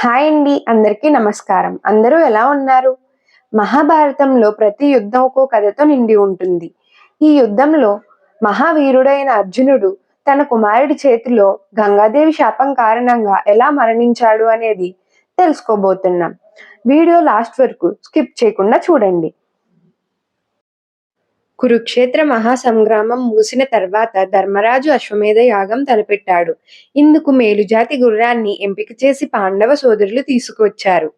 Hi అండి అందరికీ నమస్కారం. అందరూ ఎలా ఉన్నారు? మహాభారతంలో ప్రతి యుద్ధం ఒక్కో కథతో నిండి ఉంటుంది. ఈ యుద్ధంలో మహావీరుడైన అర్జునుడు తన కుమారుడి చేతిలో గంగాదేవి శాపం కారణంగా ఎలా మరణించాడు అనేది తెలుసుకోబోతున్నాం. వీడియో లాస్ట్ వరకు స్కిప్ చేయకుండా చూడండి. కురుక్షేత్ర మహాసంగ్రామం ముగిసిన తర్వాత ధర్మరాజు అశ్వమేధ యాగం తలపెట్టాడు. ఇందుకు మేలుజాతి గుర్రాన్ని ఎంపిక చేసి పాండవ సోదరులు తీసుకువచ్చారు.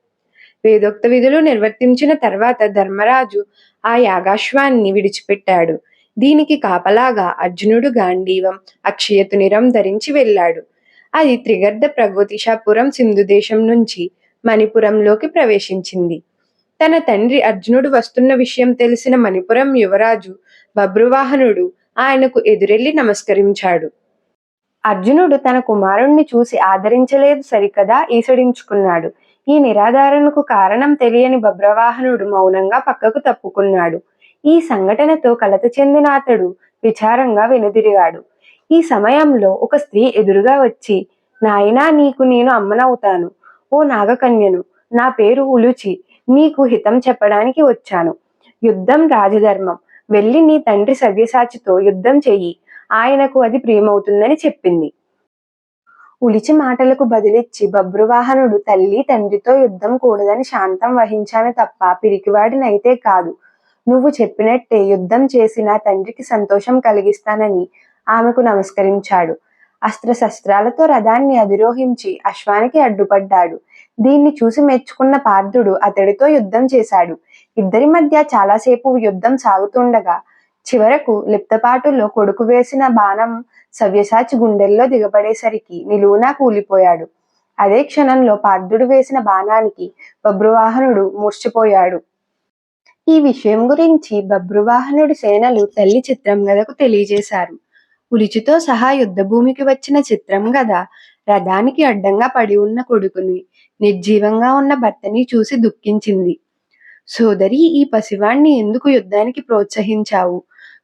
వేదోక్త విధులు నిర్వర్తించిన తర్వాత ధర్మరాజు ఆ యాగాశ్వాన్ని విడిచిపెట్టాడు. దీనికి కాపలాగా అర్జునుడు గాంధీవం అక్షయతునిరం ధరించి వెళ్ళాడు. అది త్రిగర్ధ ప్రగోతిషాపురం సింధు దేశం నుంచి మణిపురంలోకి ప్రవేశించింది. తన తండ్రి అర్జునుడు వస్తున్న విషయం తెలిసిన మణిపురం యువరాజు బభ్రువాహనుడు ఆయనకు ఎదురెళ్ళి నమస్కరించాడు. అర్జునుడు తన కుమారుణ్ణి చూసి ఆదరించలేదు సరికదా ఈసడించుకున్నాడు. ఈ నిరాధారణకు కారణం తెలియని బభ్రవాహనుడు మౌనంగా పక్కకు తప్పుకున్నాడు. ఈ సంఘటనతో కలత చెందిన అతడు విచారంగా వెనుదిరిగాడు. ఈ సమయంలో ఒక స్త్రీ ఎదురుగా వచ్చి నాయనా నీకు నేను అమ్మనవుతాను. ఓ నాగకన్యను నా పేరు ఉలుచి. నీకు హితం చెప్పడానికి వచ్చాను. యుద్ధం రాజధర్మం. వెళ్ళి నీ తండ్రి సవ్యసాచితో యుద్ధం చెయ్యి. ఆయనకు అది ప్రియమవుతుందని చెప్పింది. ఉలిచి మాటలకు బదిలిచ్చి బబ్రువాహనుడు తల్లి తండ్రితో యుద్ధం కూడదని శాంతం వహించాను తప్ప పిరికివాడినైతే కాదు. నువ్వు చెప్పినట్టే యుద్ధం చేసి నా తండ్రికి సంతోషం కలిగిస్తానని ఆమెకు నమస్కరించాడు. అస్త్రశస్త్రాలతో రథాన్ని అధిరోహించి అశ్వానికి అడ్డుపడ్డాడు. దీన్ని చూసి మెచ్చుకున్న పార్థుడు అతడితో యుద్ధం చేశాడు. ఇద్దరి మధ్య చాలాసేపు యుద్ధం సాగుతుండగా చివరకు లిప్తపాటులో కొడుకు వేసిన బాణం సవ్యసాచి గుండెల్లో దిగబడేసరికి నిలువునా కూలిపోయాడు. అదే క్షణంలో పార్థుడు వేసిన బాణానికి బబ్రువాహనుడు మూర్చిపోయాడు. ఈ విషయం గురించి బబ్రువాహనుడి సేనలు తల్లి చిత్రం గదకు తెలియజేశారు. ఉలిచితో సహా యుద్ధభూమికి వచ్చిన చిత్రం గదా రథానికి అడ్డంగా పడి ఉన్న కొడుకుని నిర్జీవంగా ఉన్న భర్తని చూసి దుఃఖించింది. సోదరి ఈ పసివాణ్ణి ఎందుకు యుద్ధానికి ప్రోత్సహించావు?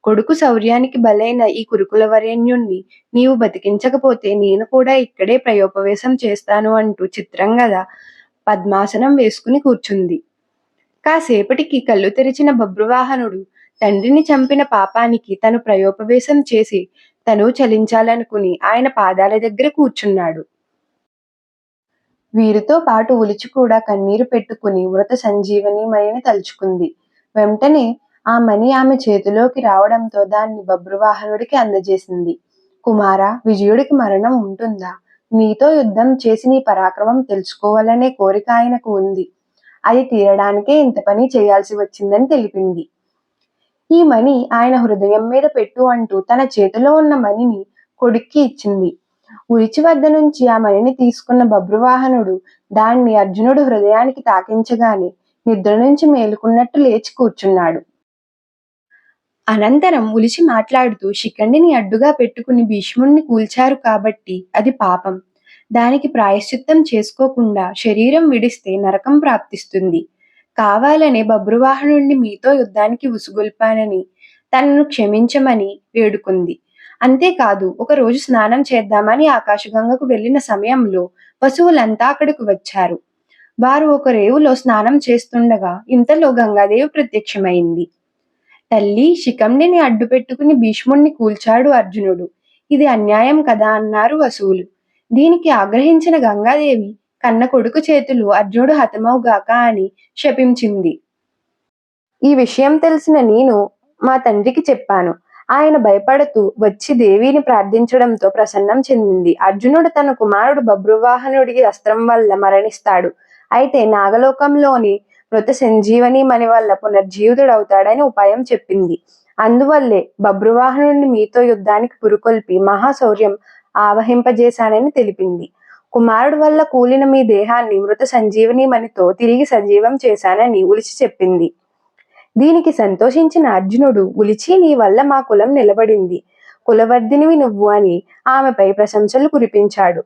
కొడుకు శౌర్యానికి బలైన ఈ కురుకుల వరేణ్యుణ్ణి నీవు బతికించకపోతే నేను కూడా ఇక్కడే ప్రయోపవేశం చేస్తాను అంటూ చిత్రం గదా పద్మాసనం వేసుకుని కూర్చుంది. కాసేపటికి కళ్ళు తెరిచిన బబ్రువాహనుడు తండ్రిని చంపిన పాపానికి తను ప్రయోపవేశం చేసి తను చలించాలనుకుని ఆయన పాదాల దగ్గర కూర్చున్నాడు. వీరితో పాటు ఉలిచి కూడా కన్నీరు పెట్టుకుని మృత సంజీవని మణిని తలుచుకుంది. వెంటనే ఆ మణి ఆమె చేతిలోకి రావడంతో దాన్ని బబ్రువాహనుడికి అందజేసింది. కుమార విజయుడికి మరణం ఉంటుందా? నీతో యుద్ధం చేసి నీ పరాక్రమం తెలుసుకోవాలనే కోరిక ఆయనకు ఉంది. అది తీరడానికే ఇంత పని చేయాల్సి వచ్చిందని తెలిపింది. ఈ మణి ఆయన హృదయం మీద పెట్టు అంటూ తన చేతిలో ఉన్న మణిని కొడుక్కి ఇచ్చింది. ఉరిచి వద్ద నుంచి ఆ మణిని తీసుకున్న బబ్రువాహనుడు దాన్ని అర్జునుడు హృదయానికి తాకించగానే నిద్ర నుంచి మేలుకున్నట్టు లేచి కూర్చున్నాడు. అనంతరం ఉలిచి మాట్లాడుతూ శిఖండిని అడ్డుగా పెట్టుకుని భీష్ముణ్ణి కూల్చారు కాబట్టి అది పాపం. దానికి ప్రాయశ్చిత్తం చేసుకోకుండా శరీరం విడిస్తే నరకం ప్రాప్తిస్తుంది. కావాలనే బబ్రువాహనుణ్ణి మీతో యుద్ధానికి ఉసుగొల్పానని తనను క్షమించమని వేడుకుంది. అంతేకాదు ఒక రోజు స్నానం చేద్దామని ఆకాశగంగకు వెళ్ళిన సమయంలో పశువులంతా అక్కడికి వచ్చారు. వారు ఒక రేవులో స్నానం చేస్తుండగా ఇంతలో గంగాదేవి ప్రత్యక్షమైంది. తల్లి శిఖండిని అడ్డు పెట్టుకుని భీష్ముణ్ణి కూల్చాడు అర్జునుడు. ఇది అన్యాయం కదా అన్నారు వసువులు దీనికి ఆగ్రహించిన గంగాదేవి కన్న కొడుకు చేతులు అర్జునుడు హతమవుగాక అని శపించింది. ఈ విషయం తెలిసిన నేను మా తండ్రికి చెప్పాను. ఆయన భయపడుతూ వచ్చి దేవిని ప్రార్థించడంతో ప్రసన్నం చెందింది. అర్జునుడు తన కుమారుడు బబ్రువాహనుడి అస్త్రం వల్ల మరణిస్తాడు. అయితే నాగలోకంలోని మృత సంజీవని మణి వల్ల పునర్జీవితుడవుతాడని ఉపాయం చెప్పింది. అందువల్లే బబ్రువాహనుడిని మీతో యుద్ధానికి పురుకొల్పి మహాశౌర్యం ఆవహింపజేశానని తెలిపింది. కుమారుడు వల్ల కూలిన మీ దేహాన్ని మృత సంజీవనీమణితో తిరిగి సజీవం చేశానని ఉలిచి చెప్పింది. దీనికి సంతోషించిన అర్జునుడు ఉలిచి నీ వల్ల మా కులం నిలబడింది. కులవర్ధినివి నువ్వు అని ఆమెపై ప్రశంసలు కురిపించాడు.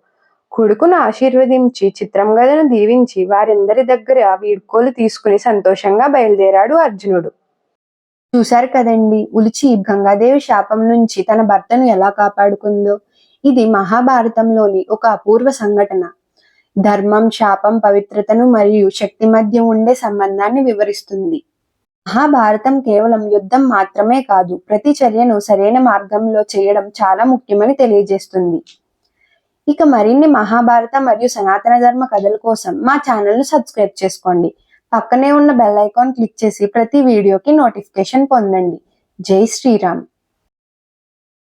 కొడుకును ఆశీర్వదించి చిత్రంగదను దీవించి వారందరి దగ్గర వీడ్కోలు తీసుకుని సంతోషంగా బయలుదేరాడు అర్జునుడు. చూశారు కదండి ఉలిచి గంగాదేవి శాపం నుంచి తన భర్తను ఎలా కాపాడుకుందో. ఇది మహాభారతంలోని ఒక అపూర్వ సంఘటన. ధర్మం శాపం పవిత్రతను మరియు శక్తి మధ్య ఉండే సంబంధాన్ని వివరిస్తుంది. మహాభారతం కేవలం యుద్ధం మాత్రమే కాదు ప్రతి చర్యను సరైన మార్గంలో చేయడం చాలా ముఖ్యమని తెలియజేస్తుంది. ఇక మరిన్ని మహాభారత మరియు సనాతన ధర్మ కథల కోసం మా ఛానల్ను సబ్స్క్రైబ్ చేసుకోండి. పక్కనే ఉన్న బెల్ ఐకాన్ క్లిక్ చేసి ప్రతి వీడియోకి నోటిఫికేషన్ పొందండి. జై శ్రీరామ్.